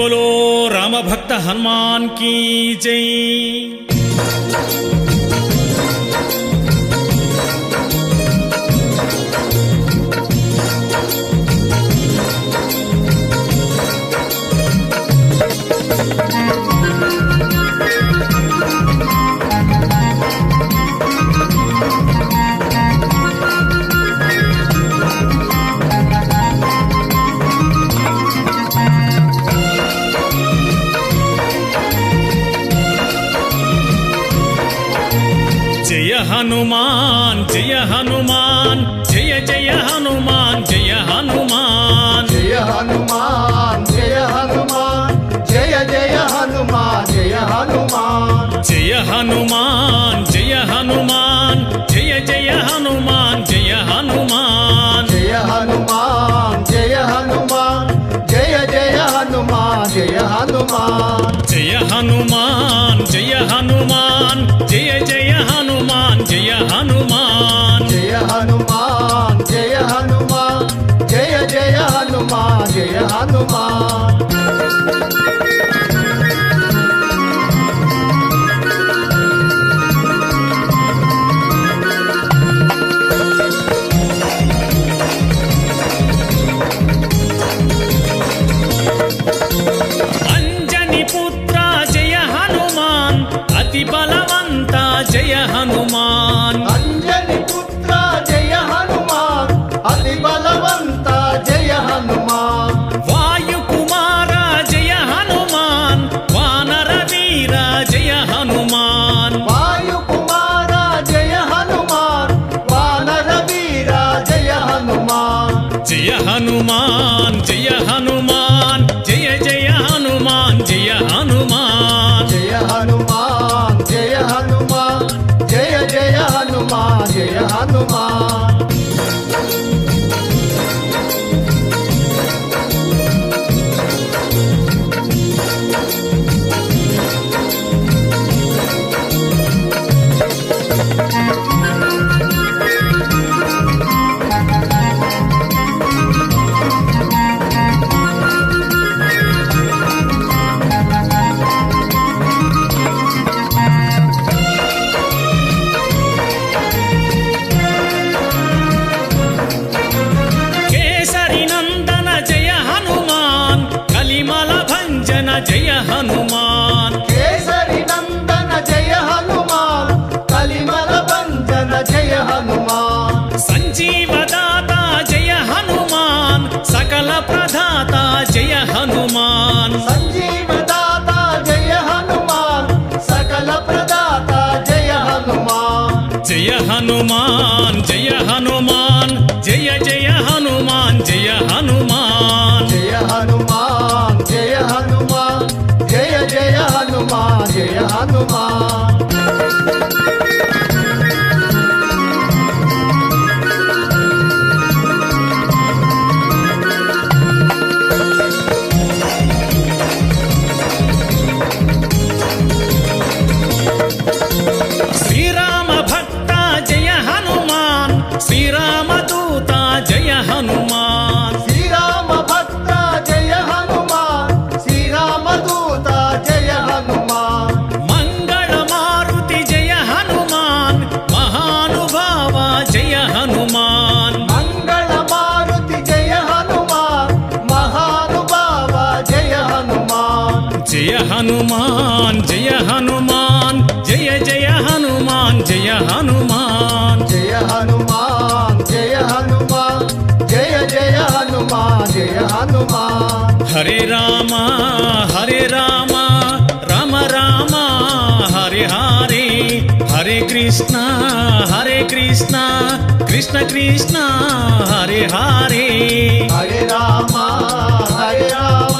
బోలో రామభక్త హనుమాన్ కీ జై హనుమాన్ జయ హనుమాన్ జయ జయ హనుమాన్. హనుమాన్ జయ హనుమాన్ జయ జయ హనుమాన్ జయ హనుమాన్. జయ హనుమాన్ జయ హనుమాన్ జయ జయ హనుమాన్ జయ హనుమాన్. జయ హనుమాన్ జయ హనుమాన్ జయ జయ హనుమాన్ జయ హనుమాన్. జయ హనుమాన్ జయ హనుమాన్ జయ జయ హనుమాన్ జయ హనుమాన్. జయ హనుమాన్ జయ హనుమాన్ జయ జయ హనుమాన్ జయ హనుమాన్. జయ హనుమాన్ జయ హనుమాన్ జయ జయ హనుమాన్ జయ హనుమాన్. జయ హనుమాన్ జయ హనుమాన్ జయ జయ హనుమాన్ జయ హనుమాన్. జయ హనుమాన్ జయ హనుమాన్ జయ జయ హనుమాన్ జయ హనుమాన్. హరే రామ హరే రామ రామ రామ హరే హరే హరే కృష్ణ హరే కృష్ణ కృష్ణ కృష్ణ హరే హరే. హరే రామ హరే రామ.